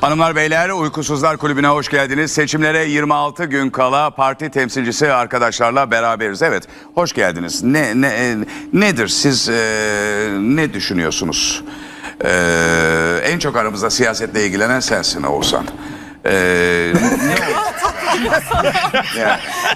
Hanımlar beyler Uykusuzlar Kulübü'ne hoş geldiniz. Seçimlere 26 gün kala parti temsilcisi arkadaşlarla beraberiz. Evet hoş geldiniz. Ne, ne e, Nedir siz e, ne düşünüyorsunuz? E, en çok aramızda siyasetle ilgilenen sensin Oğuzhan. E, ne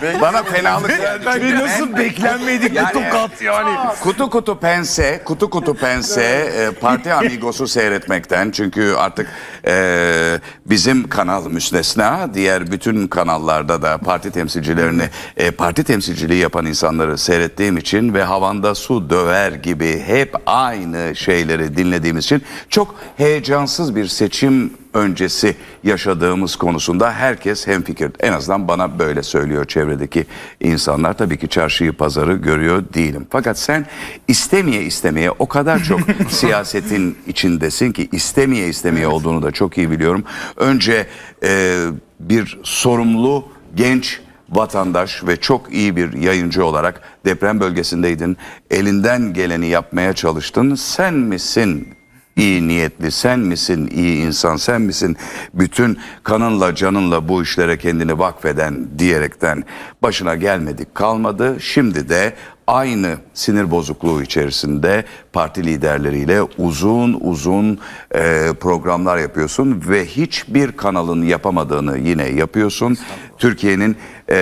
Yani, bana fenalık çünkü nasıl en- beklenmedik Yani- bir tokat yani. Kutu kutu pense, kutu kutu pense e, Parti Amigos'u seyretmekten. Çünkü artık e, bizim kanal müstesna. Diğer bütün kanallarda da parti temsilcilerini e, parti temsilciliği yapan insanları seyrettiğim için ve havanda su döver gibi hep aynı şeyleri dinlediğimiz için çok heyecansız bir seçim öncesi yaşadığımız konusunda herkes hemfikir. En azından bana böyle söylüyor çevredeki insanlar. Tabii ki çarşıyı pazarı görüyor değilim. Fakat sen istemeye istemeye o kadar çok siyasetin içindesin ki istemeye istemeye olduğunu da çok iyi biliyorum. Önce e, bir sorumlu genç vatandaş ve çok iyi bir yayıncı olarak deprem bölgesindeydin. Elinden geleni yapmaya çalıştın. Sen misin iyi niyetli sen misin iyi insan sen misin bütün kanınla canınla bu işlere kendini vakfeden diyerekten başına gelmedik kalmadı. Şimdi de aynı sinir bozukluğu içerisinde parti liderleriyle uzun uzun e, programlar yapıyorsun ve hiçbir kanalın yapamadığını yine yapıyorsun. Türkiye'nin e,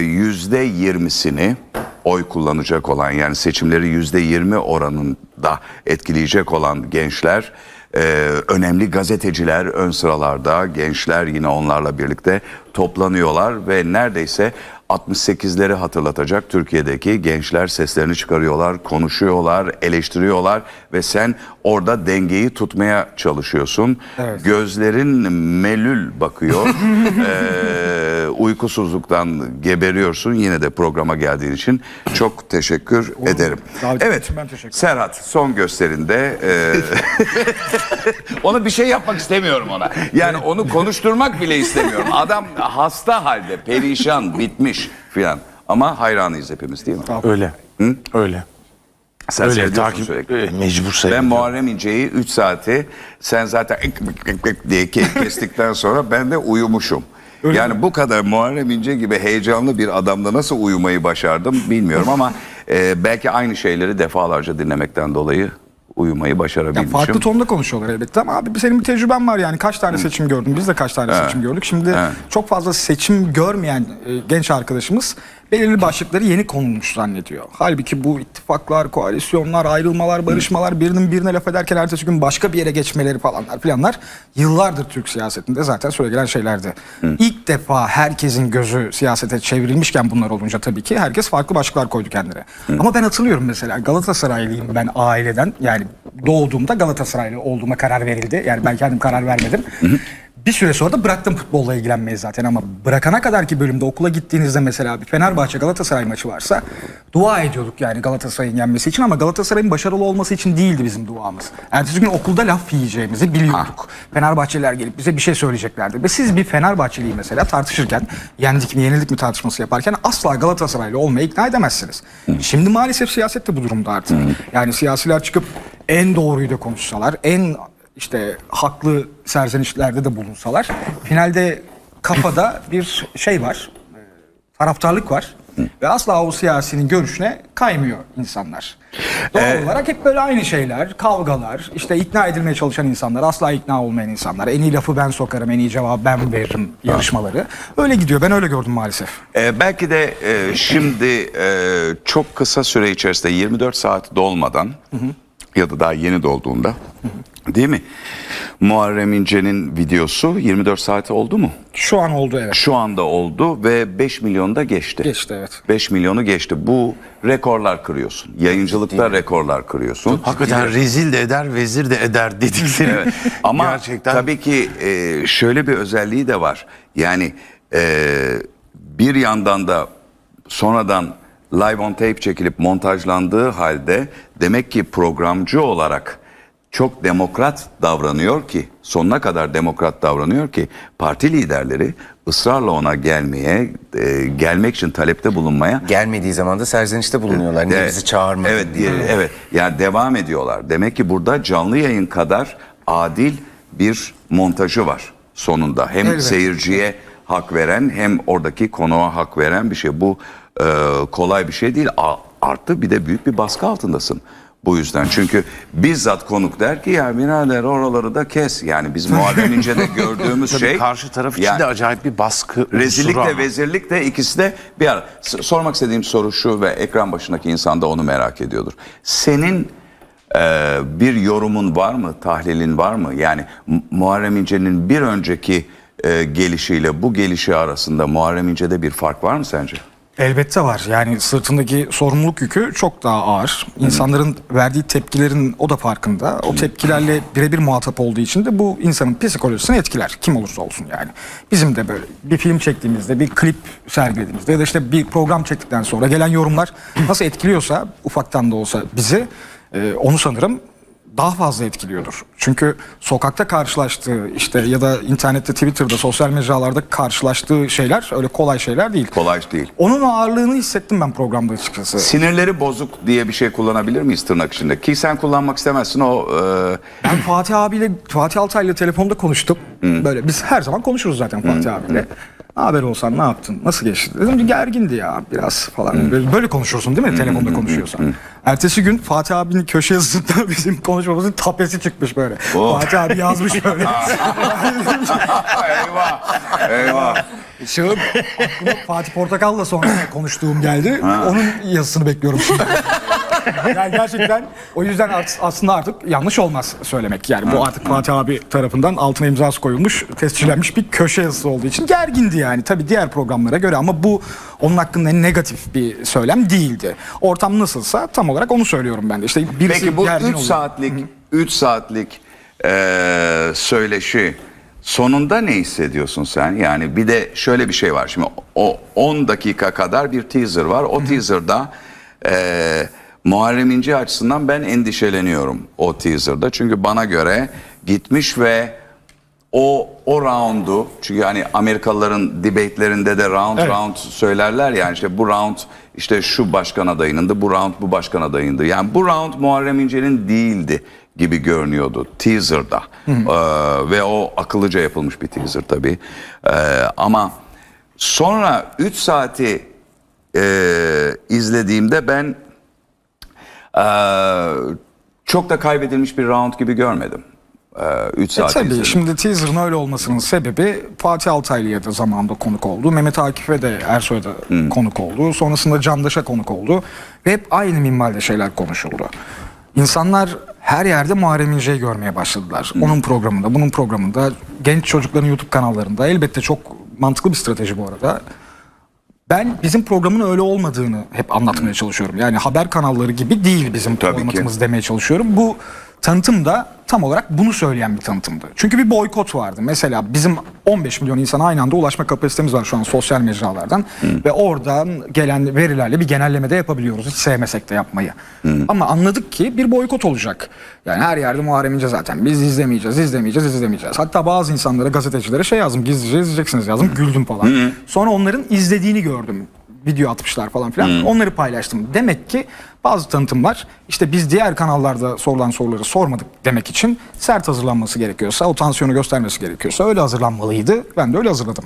yüzde yirmisini oy kullanacak olan yani seçimleri yüzde yirmi oranında etkileyecek olan gençler e, önemli gazeteciler ön sıralarda gençler yine onlarla birlikte toplanıyorlar ve neredeyse 68'leri hatırlatacak Türkiye'deki gençler seslerini çıkarıyorlar, konuşuyorlar, eleştiriyorlar ve sen orada dengeyi tutmaya çalışıyorsun. Gözlerin melül bakıyor. Ee, uykusuzluktan geberiyorsun. Yine de programa geldiğin için çok teşekkür ederim. Davet Evet. ben teşekkür ederim. Serhat son gösterinde e, ona bir şey yapmak istemiyorum ona. Yani onu konuşturmak bile istemiyorum. Adam hasta halde, perişan, bitmiş filan. Ama hayranıyız hepimiz değil mi? Öyle. Öyle. Sen Öyle takip sürekli. e, mecbur Ben seyrediyorum. Muharrem İnce'yi 3 saati sen zaten ek- ek- ek- ek diye ke- kestikten sonra ben de uyumuşum. Yani bu kadar Muharrem İnce gibi heyecanlı bir adamla nasıl uyumayı başardım bilmiyorum ama e, belki aynı şeyleri defalarca dinlemekten dolayı uyumayı Ya başarabilmişim. farklı tonda konuşuyorlar elbette ama abi senin bir tecrüben var yani kaç tane seçim gördün biz de kaç tane seçim gördük. Şimdi Evet. çok fazla seçim görmeyen e, genç arkadaşımız belirli başlıkları yeni konulmuş zannediyor. Halbuki bu ittifaklar, koalisyonlar, ayrılmalar, barışmalar birinin birine laf ederken ertesi gün başka bir yere geçmeleri falanlar filanlar yıllardır Türk siyasetinde zaten söylenen şeylerdi. İlk defa herkesin gözü siyasete çevrilmişken bunlar olunca tabii ki herkes farklı başlıklar koydu kendine. Ama ben hatırlıyorum mesela Galatasaraylıyım ben aileden yani doğduğumda Galatasaraylı olduğuma karar verildi. Yani ben kendim karar vermedim. Bir süre sonra da bıraktım futbolla ilgilenmeyi zaten ama bırakana kadar ki bölümde okula gittiğinizde mesela bir Fenerbahçe Galatasaray maçı varsa dua ediyorduk yani Galatasaray'ın yenmesi için ama Galatasaray'ın başarılı olması için değildi bizim duamız. Ertesi gün okulda laf yiyeceğimizi biliyorduk. Fenerbahçeliler gelip bize bir şey söyleyeceklerdi. Ve siz bir Fenerbahçeliyi mesela tartışırken yendik mi yenildik mi tartışması yaparken asla Galatasaraylı olmaya ikna edemezsiniz. Şimdi maalesef siyaset de bu durumda artık. Yani siyasiler çıkıp en doğruyu da konuşsalar, en işte haklı serzenişlerde de bulunsalar finalde kafada bir şey var. e, Taraftarlık var. Ve asla o siyasinin görüşüne kaymıyor insanlar. Doğal olarak hep böyle aynı şeyler, kavgalar, işte ikna edilmeye çalışan insanlar, asla ikna olmayan insanlar, en iyi lafı ben sokarım, en iyi cevabı ben veririm yarışmaları. Öyle gidiyor. Ben öyle gördüm maalesef. Ee, belki de e, şimdi e, çok kısa süre içerisinde 24 saat dolmadan ya da daha yeni dolduğunda değil mi? Muharrem İnce'nin videosu 24 saati oldu mu? Şu an oldu evet. Şu anda oldu ve 5 milyonu da geçti. Geçti evet. 5 milyonu geçti. Bu rekorlar kırıyorsun. Yayıncılıkta rekorlar kırıyorsun. Hakikaten rezil de eder, vezir de eder dedikleri. Evet. Ama Gerçekten tabii ki e, şöyle bir özelliği de var. Yani e, bir yandan da sonradan live on tape çekilip montajlandığı halde demek ki programcı olarak çok demokrat davranıyor ki sonuna kadar demokrat davranıyor ki parti liderleri ısrarla ona gelmeye e, gelmek için talepte bulunmaya Gelmediği zaman da serzenişte bulunuyorlar. Niye bizi çağırmadın? Evet, diye, evet. Yani devam ediyorlar. Demek ki burada canlı yayın kadar adil bir montajı var. sonunda. Hem Elbette. seyirciye hak veren hem oradaki konuğa hak veren bir şey. Bu e, kolay bir şey değil. A- artı bir de büyük bir baskı altındasın. Bu yüzden çünkü bizzat konuk der ki ya birader oraları da kes. Yani biz Muharrem İnce'de gördüğümüz Tabii şey. karşı taraf için Yani- de acayip bir baskı Rezillik de ama. vezirlik de ikisi de bir ara. S- Sormak istediğim soru şu ve ekran başındaki insan da onu merak ediyordur. Senin e, bir yorumun var mı, tahlilin var mı? Yani Mu- Muharrem İnce'nin bir önceki e, gelişiyle bu gelişi arasında Muharrem İnce'de bir fark var mı sence? Elbette var. Yani sırtındaki sorumluluk yükü çok daha ağır. İnsanların verdiği tepkilerin o da farkında. O tepkilerle birebir muhatap olduğu için de bu insanın psikolojisini etkiler. Kim olursa olsun yani. Bizim de böyle bir film çektiğimizde, bir klip sergilediğimizde ya da işte bir program çektikten sonra gelen yorumlar nasıl etkiliyorsa ufaktan da olsa bizi e, onu sanırım daha fazla etkiliyordur. Çünkü sokakta karşılaştığı işte ya da internette, Twitter'da, sosyal mecralarda karşılaştığı şeyler öyle kolay şeyler değil. Kolay değil. Onun ağırlığını hissettim ben programda açıkçası. Sinirleri bozuk diye bir şey kullanabilir miyiz tırnak içinde? Ki sen kullanmak istemezsin o... e, Ben Fatih abiyle, Fatih Altaylı'yla telefonda konuştuk. Böyle biz her zaman konuşuruz zaten Fatih abiyle. Ne haber olsan ne yaptın? Nasıl geçti? Dedim ki gergindi ya biraz falan. Böyle, böyle konuşursun değil mi? Telefonda konuşuyorsan. Ertesi gün Fatih abinin köşe yazısında bizim konuşmamızın tapesi çıkmış böyle. Oh. Fatih abi yazmış böyle. eyvah, eyvah. Şahım Fatih Portakal'la sonra konuştuğum geldi. Onun yazısını bekliyorum şimdi. yani gerçekten o yüzden art- aslında artık yanlış olmaz söylemek. Yani bu artık Fatih abi tarafından altına imzası koyulmuş, tescillenmiş bir köşe yazısı olduğu için gergindi yani. Tabii diğer programlara göre ama bu onun hakkında negatif bir söylem değildi. Ortam nasılsa tam olarak onu söylüyorum ben de. İşte birisi Peki bu gergin 3 oluyor. saatlik 3 saatlik eee, söyleşi sonunda ne hissediyorsun sen? Yani bir de şöyle bir şey var. Şimdi o 10 dakika kadar bir teaser var. O teaser'da eee Muharrem İnce açısından ben endişeleniyorum o teaser'da. Çünkü bana göre gitmiş ve o o roundu çünkü hani Amerikalıların debate'lerinde de round Evet. round söylerler yani işte bu round işte şu başkan adayınındı bu round bu başkan adayındı. Yani bu round Muharrem İnce'nin değildi gibi görünüyordu teaser'da. Ee, ve o akıllıca yapılmış bir teaser tabii. Ee, ama sonra 3 saati e, izlediğimde ben e, çok da kaybedilmiş bir round gibi görmedim. 3 E saat tabii izledim. şimdi teaser'ın öyle olmasının sebebi Fatih Altaylı'ya da zamanında konuk oldu. Mehmet Akif'e de Ersoy'a da konuk oldu. Sonrasında Candaş'a konuk oldu. Ve hep aynı minvalde şeyler konuşuldu. İnsanlar her yerde Muharrem İnce'yi görmeye başladılar. Onun programında, bunun programında, genç çocukların YouTube kanallarında. Elbette çok mantıklı bir strateji bu arada. Ben bizim programın öyle olmadığını hep anlatmaya çalışıyorum. Yani haber kanalları gibi değil bizim Tabii ki. demeye çalışıyorum. Bu tanıtım da tam olarak bunu söyleyen bir tanıtımdı. Çünkü bir boykot vardı. Mesela bizim 15 milyon insana aynı anda ulaşma kapasitemiz var şu an sosyal mecralardan. Ve oradan gelen verilerle bir genelleme de yapabiliyoruz. Hiç sevmesek de yapmayı. Ama anladık ki bir boykot olacak. Yani her yerde Muharrem İnce zaten. Biz izlemeyeceğiz, izlemeyeceğiz, izlemeyeceğiz. Hatta bazı insanlara, gazetecilere şey yazdım. Gizlice izleyeceksiniz yazdım. Güldüm falan. Sonra onların izlediğini gördüm video atmışlar falan filan. Onları paylaştım. Demek ki bazı tanıtımlar işte biz diğer kanallarda sorulan soruları sormadık demek için sert hazırlanması gerekiyorsa, o tansiyonu göstermesi gerekiyorsa öyle hazırlanmalıydı. Ben de öyle hazırladım.